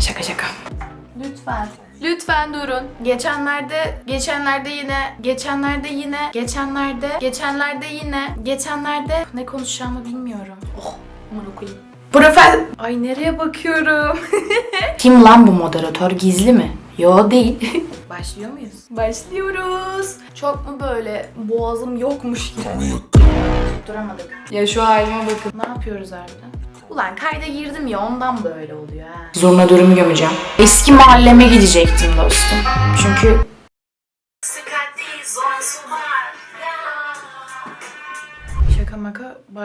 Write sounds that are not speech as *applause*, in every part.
Şaka şaka. Lütfen. Lütfen durun. Geçenlerde, geçenlerde yine, geçenlerde yine, geçenlerde, geçenlerde yine, geçenlerde ne konuşacağımı bilmiyorum. Oh, aman okuyayım. Profil... Ay nereye bakıyorum? *laughs* Kim lan bu moderatör? Gizli mi? Yo değil. *laughs* Başlıyor muyuz? Başlıyoruz. Çok mu böyle boğazım yokmuş gibi? Duramadık. Ya şu halime bakın. Ne yapıyoruz harbiden? Ulan kayda girdim ya ondan böyle oluyor ha. Zurna dürümü gömeceğim. Eski mahalleme gidecektim dostum. Çünkü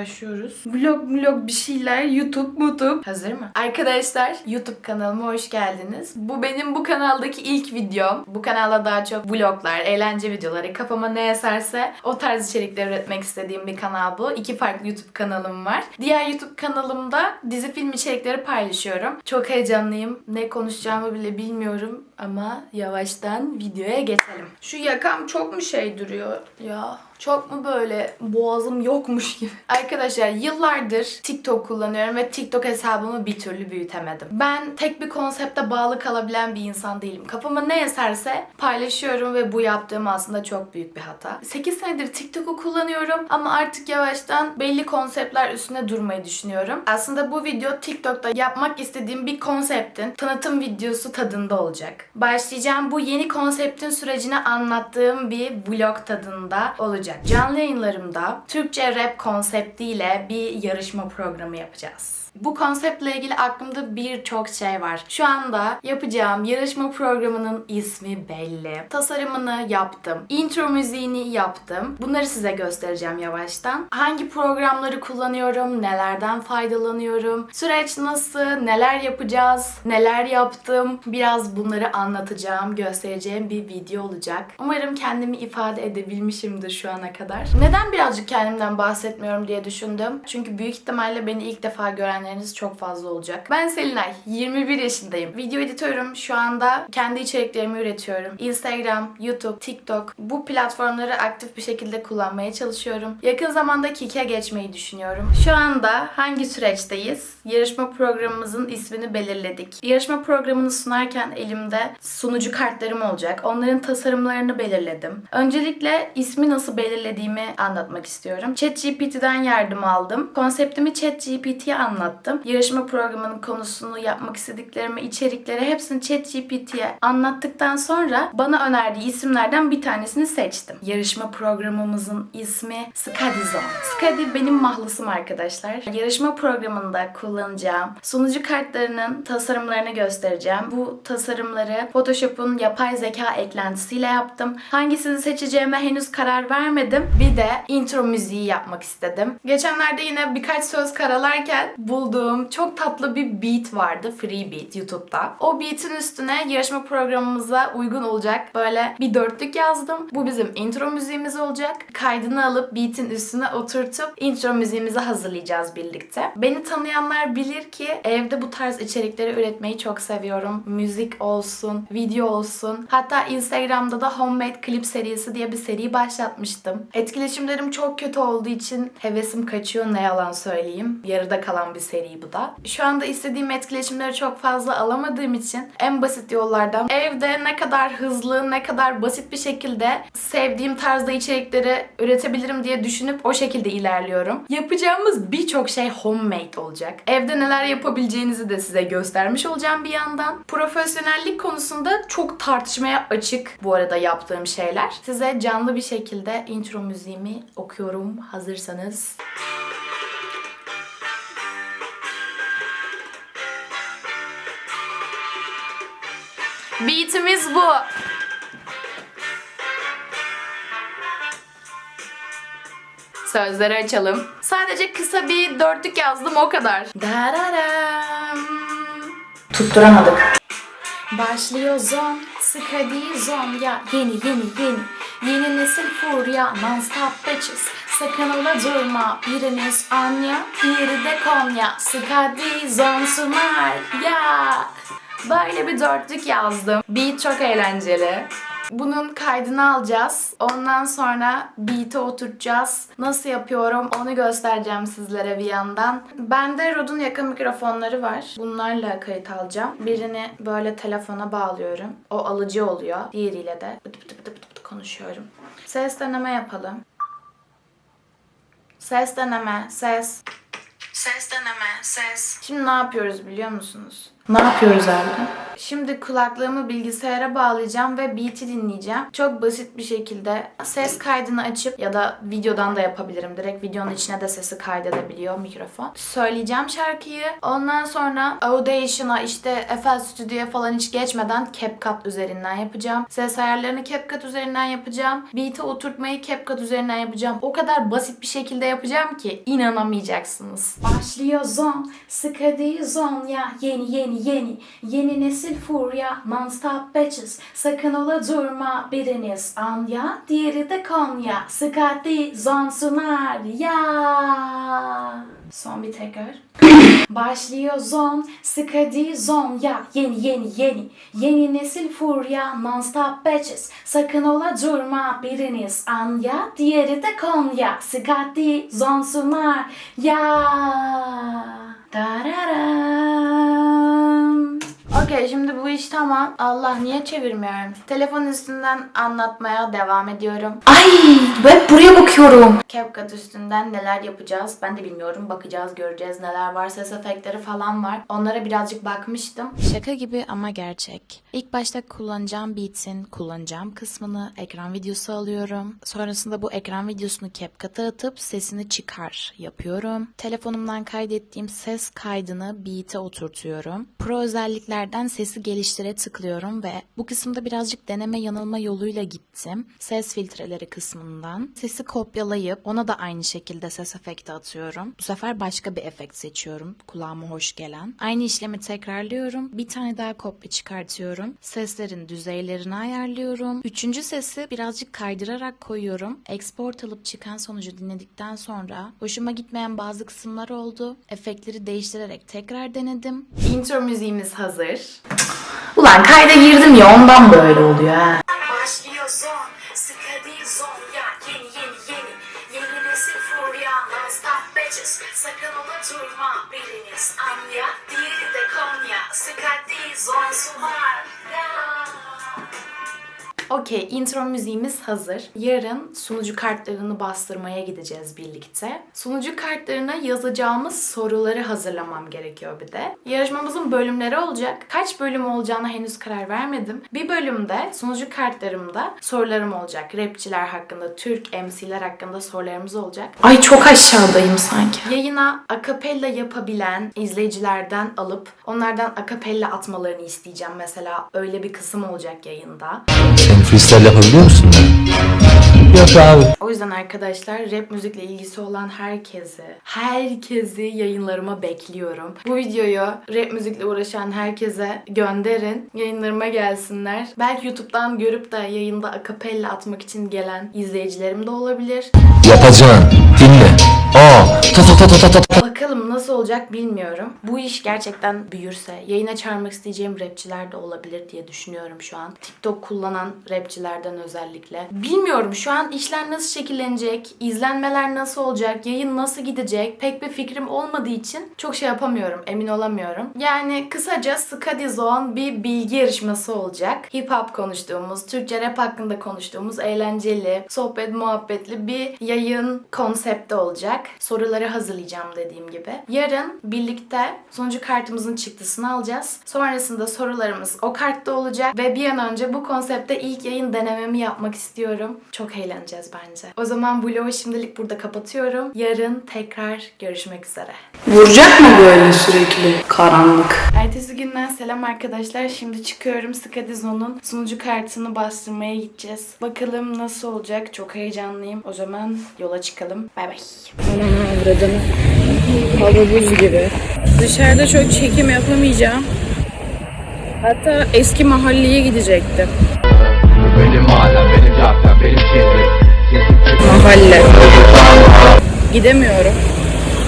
başlıyoruz. Vlog vlog bir şeyler YouTube YouTube. Hazır mı? Arkadaşlar YouTube kanalıma hoş geldiniz. Bu benim bu kanaldaki ilk videom. Bu kanalda daha çok vloglar, eğlence videoları, kafama ne eserse o tarz içerikler üretmek istediğim bir kanal bu. İki farklı YouTube kanalım var. Diğer YouTube kanalımda dizi film içerikleri paylaşıyorum. Çok heyecanlıyım. Ne konuşacağımı bile bilmiyorum ama yavaştan videoya geçelim. Şu yakam çok mu şey duruyor ya? Çok mu böyle boğazım yokmuş gibi? *laughs* Arkadaşlar yıllardır TikTok kullanıyorum ve TikTok hesabımı bir türlü büyütemedim. Ben tek bir konsepte bağlı kalabilen bir insan değilim. Kafama ne eserse paylaşıyorum ve bu yaptığım aslında çok büyük bir hata. 8 senedir TikTok'u kullanıyorum ama artık yavaştan belli konseptler üstüne durmayı düşünüyorum. Aslında bu video TikTok'ta yapmak istediğim bir konseptin tanıtım videosu tadında olacak. Başlayacağım bu yeni konseptin sürecini anlattığım bir vlog tadında olacak. Canlı yayınlarımda Türkçe rap konseptiyle bir yarışma programı yapacağız. Bu konseptle ilgili aklımda birçok şey var. Şu anda yapacağım yarışma programının ismi belli. Tasarımını yaptım. Intro müziğini yaptım. Bunları size göstereceğim yavaştan. Hangi programları kullanıyorum, nelerden faydalanıyorum, süreç nasıl, neler yapacağız, neler yaptım. Biraz bunları anlatacağım, göstereceğim bir video olacak. Umarım kendimi ifade edebilmişimdir şu ana kadar. Neden birazcık kendimden bahsetmiyorum diye düşündüm. Çünkü büyük ihtimalle beni ilk defa görenleriniz çok fazla olacak. Ben Selinay, 21 yaşındayım. Video editörüm. Şu anda kendi içeriklerimi üretiyorum. Instagram, YouTube, TikTok bu platformları aktif bir şekilde kullanmaya çalışıyorum. Yakın zamanda Kik'e geçmeyi düşünüyorum. Şu anda hangi süreçteyiz? Yarışma programımızın ismini belirledik. Yarışma programını sunarken elimde sunucu kartlarım olacak. Onların tasarımlarını belirledim. Öncelikle ismi nasıl belirlediğimi anlatmak istiyorum. ChatGPT'den yardım aldım. Konseptimi ChatGPT'ye anlattım. Yarışma programının konusunu yapmak istediklerimi, içerikleri hepsini ChatGPT'ye anlattıktan sonra bana önerdiği isimlerden bir tanesini seçtim. Yarışma programımızın ismi Skadizon. Skadi benim mahlasım arkadaşlar. Yarışma programında kullanacağım sunucu kartlarının tasarımlarını göstereceğim. Bu tasarımları Photoshop'un yapay zeka eklentisiyle yaptım. Hangisini seçeceğime henüz karar vermedim. Bir de intro müziği yapmak istedim. Geçenlerde yine birkaç söz karalarken bulduğum çok tatlı bir beat vardı. Free beat YouTube'da. O beat'in üstüne yarışma programımıza uygun olacak böyle bir dörtlük yazdım. Bu bizim intro müziğimiz olacak. Kaydını alıp beat'in üstüne oturtup intro müziğimizi hazırlayacağız birlikte. Beni tanıyanlar bilir ki evde bu tarz içerikleri üretmeyi çok seviyorum. Müzik olsun, video olsun. Hatta Instagram'da da Homemade Clip serisi diye bir seri başlatmıştım. Etkileşimlerim çok kötü olduğu için hevesim kaçıyor ne yalan söyleyeyim. Yarıda kalan bir seri bu da. Şu anda istediğim etkileşimleri çok fazla alamadığım için en basit yollardan evde ne kadar hızlı, ne kadar basit bir şekilde sevdiğim tarzda içerikleri üretebilirim diye düşünüp o şekilde ilerliyorum. Yapacağımız birçok şey homemade olacak. Evde neler yapabileceğinizi de size göstermiş olacağım bir yandan. Profesyonellik konusunda çok tartışmaya açık bu arada yaptığım şeyler. Size canlı bir şekilde intro müziğimi okuyorum hazırsanız. Beatimiz bu. Sözleri açalım. Sadece kısa bir dörtlük yazdım o kadar. Dararam. Tutturamadık. Başlıyor zon, sık hadi zon ya yeni yeni yeni. Yeni nesil furya, non stop bitches. Sakın ola durma, biriniz Anya, diğeri de Konya. Sık hadi zon sunar ya. Böyle bir dörtlük yazdım. Beat çok eğlenceli. Bunun kaydını alacağız. Ondan sonra beat'e oturtacağız. Nasıl yapıyorum onu göstereceğim sizlere bir yandan. Bende Rode'un yakın mikrofonları var. Bunlarla kayıt alacağım. Birini böyle telefona bağlıyorum. O alıcı oluyor. Diğeriyle de bıdı bıdı bıdı bıdı konuşuyorum. Ses deneme yapalım. Ses deneme, ses. Ses deneme, ses. Şimdi ne yapıyoruz biliyor musunuz? Ne yapıyoruz abi? Şimdi kulaklığımı bilgisayara bağlayacağım ve beat'i dinleyeceğim. Çok basit bir şekilde ses kaydını açıp ya da videodan da yapabilirim. Direkt videonun içine de sesi kaydedebiliyor mikrofon. Söyleyeceğim şarkıyı. Ondan sonra Audition'a işte FL Studio'ya falan hiç geçmeden CapCut üzerinden yapacağım. Ses ayarlarını CapCut üzerinden yapacağım. Beat'e oturtmayı CapCut üzerinden yapacağım. O kadar basit bir şekilde yapacağım ki inanamayacaksınız. Başlıyor zon, sıkı değil zon ya. Yeni yeni yeni, yeni nesil furya. Non-stop bitches, sakın ola durma. Biriniz Anya, diğeri de Konya. Sıkı değil zon sunar ya. Son bir tekrar. *coughs* Başlıyor zon, sıkı değil zon ya. Yeni yeni yeni, yeni nesil furya. Non-stop bitches, sakın ola durma. Biriniz Anya, diğeri de Konya. Sıkı değil zon sunar ya. Dararam. Okey şimdi bu iş tamam. Allah niye çevirmiyorum? Telefon üstünden anlatmaya devam ediyorum. Ay ben buraya bakıyorum. CapCut üstünden neler yapacağız ben de bilmiyorum. Bakacağız göreceğiz neler var. Ses efektleri falan var. Onlara birazcık bakmıştım. Şaka gibi ama gerçek. İlk başta kullanacağım beat'in kullanacağım kısmını ekran videosu alıyorum. Sonrasında bu ekran videosunu CapCut'a atıp sesini çıkar yapıyorum. Telefonumdan kaydettiğim ses kaydını beat'e oturtuyorum. Pro özelliklerden sesi geliştire tıklıyorum ve bu kısımda birazcık deneme yanılma yoluyla gittim. Ses filtreleri kısmından. Sesi kopyalayıp ona da aynı şekilde ses efekti atıyorum. Bu sefer başka bir efekt seçiyorum. Kulağıma hoş gelen. Aynı işlemi tekrarlıyorum. Bir tane daha kopya çıkartıyorum. Seslerin düzeylerini ayarlıyorum. Üçüncü sesi birazcık kaydırarak koyuyorum. Export alıp çıkan sonucu dinledikten sonra hoşuma gitmeyen bazı kısımlar oldu. Efektleri değiştirerek tekrar denedim. Intro müziğimiz hazır. Ulan kayda girdim ya ondan böyle oluyor ha. Sakın ola durma Biriniz Anya, diğeri de Konya. Sıkı değil zon sunar ya Okey, intro müziğimiz hazır. Yarın sunucu kartlarını bastırmaya gideceğiz birlikte. Sunucu kartlarına yazacağımız soruları hazırlamam gerekiyor bir de. Yarışmamızın bölümleri olacak. Kaç bölüm olacağına henüz karar vermedim. Bir bölümde sunucu kartlarımda sorularım olacak. Rapçiler hakkında, Türk MC'ler hakkında sorularımız olacak. Ay çok aşağıdayım sanki. Yayına akapella yapabilen izleyicilerden alıp onlardan akapella atmalarını isteyeceğim mesela. Öyle bir kısım olacak yayında. Sen freestyle yapabiliyor musun? Yok abi. O yüzden arkadaşlar rap müzikle ilgisi olan herkesi, herkesi yayınlarıma bekliyorum. Bu videoyu rap müzikle uğraşan herkese gönderin. Yayınlarıma gelsinler. Belki YouTube'dan görüp de yayında akapella atmak için gelen izleyicilerim de olabilir. Yapacaksın. Dinle. Aa. Ta ta ta ta ta ta. Bakalım nasıl olacak bilmiyorum. Bu iş gerçekten büyürse yayına çağırmak isteyeceğim rapçiler de olabilir diye düşünüyorum şu an. TikTok kullanan rapçilerden özellikle. Bilmiyorum şu an işler nasıl şekillenecek, izlenmeler nasıl olacak, yayın nasıl gidecek pek bir fikrim olmadığı için çok şey yapamıyorum, emin olamıyorum. Yani kısaca Skadi Zone bir bilgi yarışması olacak. Hip hop konuştuğumuz, Türkçe rap hakkında konuştuğumuz eğlenceli, sohbet muhabbetli bir yayın konsepti olacak. Soruları hazırlayacağım dediğim gibi. Yarın birlikte sonucu kartımızın çıktısını alacağız. Sonrasında sorularımız o kartta olacak ve bir an önce bu konsepte ilk yayın denememi yapmak istiyorum. Çok eğleneceğiz bence. O zaman vlogu şimdilik burada kapatıyorum. Yarın tekrar görüşmek üzere. Vuracak mı böyle sürekli karanlık? Ertesi günden selam arkadaşlar. Şimdi çıkıyorum Skadizo'nun sunucu kartını bastırmaya gideceğiz. Bakalım nasıl olacak. Çok heyecanlıyım. O zaman yola çıkalım. Bay bay. Avradını. Hava buz gibi. Dışarıda çok çekim yapamayacağım. Hatta eski mahalleye gidecektim. Benim mahallem, benim caddem, benim şehrim Mahalle. Gidemiyorum.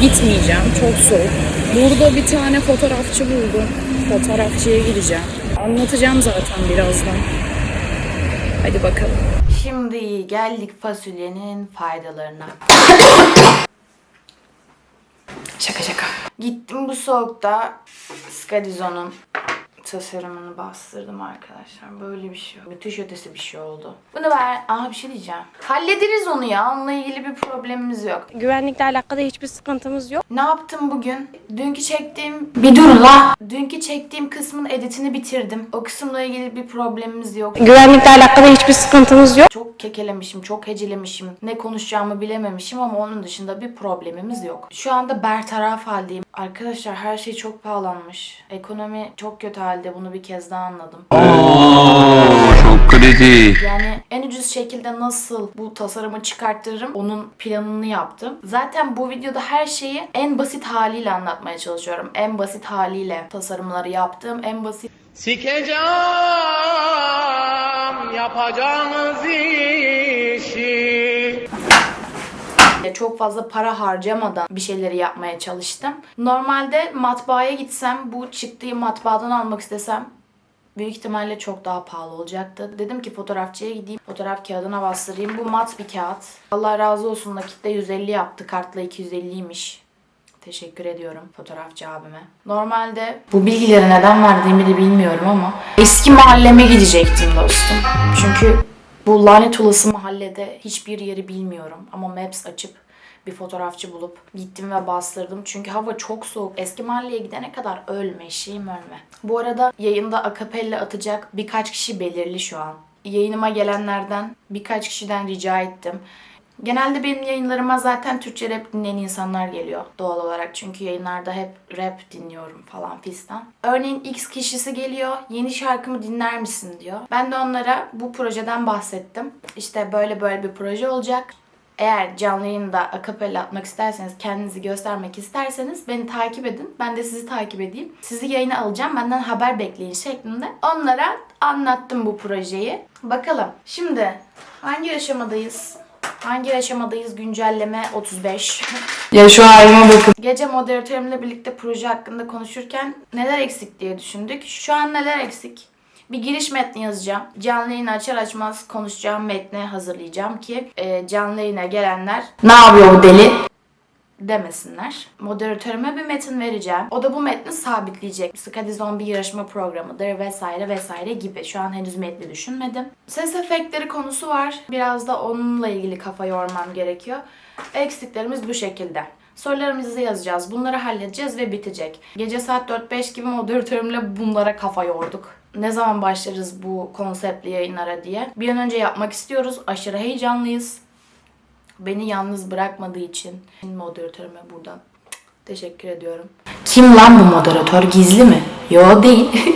Gitmeyeceğim. Çok soğuk. Burada bir tane fotoğrafçı buldum. Fotoğrafçıya gideceğim. Anlatacağım zaten birazdan. Hadi bakalım. Şimdi geldik fasulyenin faydalarına. Şaka şaka. Gittim bu soğukta Skadizon'un tasarımını bastırdım arkadaşlar. Böyle bir şey oldu. Müthiş ötesi bir şey oldu. Bunu ver. Aa bir şey diyeceğim. Hallederiz onu ya. Onunla ilgili bir problemimiz yok. Güvenlikle alakalı hiçbir sıkıntımız yok. Ne yaptım bugün? Dünkü çektiğim... Bir dur la! Dünkü çektiğim kısmın editini bitirdim. O kısımla ilgili bir problemimiz yok. Güvenlikle alakalı hiçbir sıkıntımız yok. Çok kekelemişim, çok hecelemişim. Ne konuşacağımı bilememişim ama onun dışında bir problemimiz yok. Şu anda bertaraf haldeyim. Arkadaşlar her şey çok pahalanmış. Ekonomi çok kötü halde bunu bir kez daha anladım. çok kritik. Yani en ucuz şekilde nasıl bu tasarımı çıkartırım onun planını yaptım. Zaten bu videoda her şeyi en basit haliyle anlatmaya çalışıyorum. En basit haliyle tasarımları yaptım. En basit Sikeceğim yapacağınız işi. çok fazla para harcamadan bir şeyleri yapmaya çalıştım. Normalde matbaaya gitsem bu çıktığı matbaadan almak istesem büyük ihtimalle çok daha pahalı olacaktı. Dedim ki fotoğrafçıya gideyim. Fotoğraf kağıdına bastırayım. Bu mat bir kağıt. Allah razı olsun nakitte 150 yaptı. Kartla 250'ymiş. Teşekkür ediyorum fotoğrafçı abime. Normalde bu bilgileri neden verdiğimi de bilmiyorum ama eski mahalleme gidecektim dostum. Çünkü bu lanet olası mahallede hiçbir yeri bilmiyorum ama Maps açıp bir fotoğrafçı bulup gittim ve bastırdım. Çünkü hava çok soğuk. Eski mahalleye gidene kadar ölme, şeyim ölme. Bu arada yayında akapella atacak birkaç kişi belirli şu an. Yayınıma gelenlerden birkaç kişiden rica ettim. Genelde benim yayınlarıma zaten Türkçe rap dinleyen insanlar geliyor doğal olarak. Çünkü yayınlarda hep rap dinliyorum falan fistan. Örneğin X kişisi geliyor, yeni şarkımı dinler misin diyor. Ben de onlara bu projeden bahsettim. İşte böyle böyle bir proje olacak. Eğer canlı yayında akapella atmak isterseniz, kendinizi göstermek isterseniz beni takip edin. Ben de sizi takip edeyim. Sizi yayına alacağım. Benden haber bekleyin şeklinde. Onlara anlattım bu projeyi. Bakalım. Şimdi hangi aşamadayız? Hangi aşamadayız? Güncelleme 35. *laughs* ya şu halime bakın. Gece moderatörümle birlikte proje hakkında konuşurken neler eksik diye düşündük. Şu an neler eksik? Bir giriş metni yazacağım. Canlı yayını açar açmaz konuşacağım metni hazırlayacağım ki e, canlı yayına gelenler ne yapıyor bu deli demesinler. Moderatörüme bir metin vereceğim. O da bu metni sabitleyecek. Skadizon bir yarışma programıdır vesaire vesaire gibi. Şu an henüz metni düşünmedim. Ses efektleri konusu var. Biraz da onunla ilgili kafa yormam gerekiyor. Eksiklerimiz bu şekilde. Sorularımızı yazacağız. Bunları halledeceğiz ve bitecek. Gece saat 4-5 gibi moderatörümle bunlara kafa yorduk. Ne zaman başlarız bu konseptli yayınlara diye. Bir an önce yapmak istiyoruz. Aşırı heyecanlıyız. Beni yalnız bırakmadığı için moderatörüme buradan teşekkür ediyorum. Kim lan bu moderatör? Gizli mi? Yo değil. *laughs*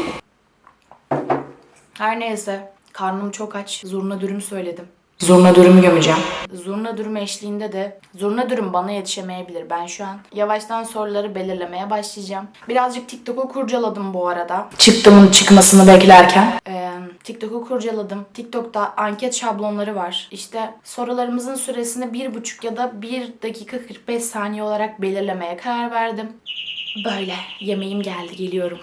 Her neyse. Karnım çok aç. Zurna dürüm söyledim. Zurna dürüm gömeceğim. Zurna dürüm eşliğinde de zurna dürüm bana yetişemeyebilir. Ben şu an yavaştan soruları belirlemeye başlayacağım. Birazcık TikTok'u kurcaladım bu arada. Çıktımın çıkmasını beklerken. Ee, TikTok'u kurcaladım. TikTok'ta anket şablonları var. İşte sorularımızın süresini 1,5 ya da 1 dakika 45 saniye olarak belirlemeye karar verdim. Böyle. Yemeğim geldi. Geliyorum.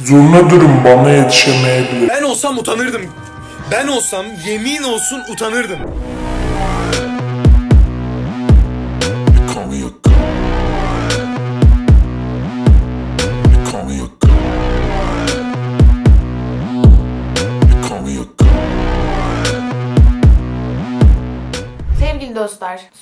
Zurna durum bana yetişemeyebilir. Ben olsam utanırdım. Ben olsam yemin olsun utanırdım.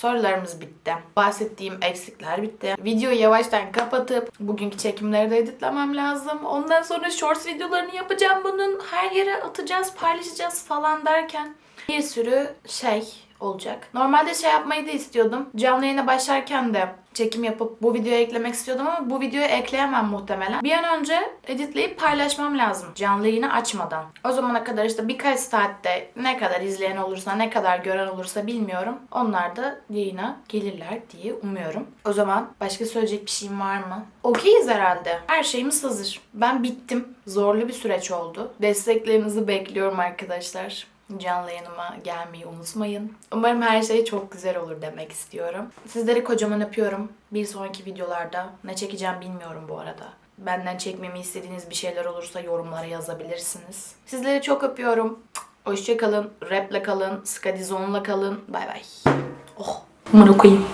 Sorularımız bitti. Bahsettiğim eksikler bitti. Videoyu yavaştan kapatıp bugünkü çekimleri de editlemem lazım. Ondan sonra shorts videolarını yapacağım bunun. Her yere atacağız, paylaşacağız falan derken bir sürü şey olacak. Normalde şey yapmayı da istiyordum. Canlı yayına başlarken de çekim yapıp bu videoya eklemek istiyordum ama bu videoyu ekleyemem muhtemelen. Bir an önce editleyip paylaşmam lazım. Canlı yayını açmadan. O zamana kadar işte birkaç saatte ne kadar izleyen olursa, ne kadar gören olursa bilmiyorum. Onlar da yayına gelirler diye umuyorum. O zaman başka söyleyecek bir şeyim var mı? Okeyiz herhalde. Her şeyimiz hazır. Ben bittim. Zorlu bir süreç oldu. Desteklerinizi bekliyorum arkadaşlar canlı yayınıma gelmeyi unutmayın. Umarım her şey çok güzel olur demek istiyorum. Sizleri kocaman öpüyorum. Bir sonraki videolarda ne çekeceğim bilmiyorum bu arada. Benden çekmemi istediğiniz bir şeyler olursa yorumlara yazabilirsiniz. Sizleri çok öpüyorum. Hoşça kalın, raple kalın, skadizonla kalın. Bay bay. Oh. Umarım koyayım.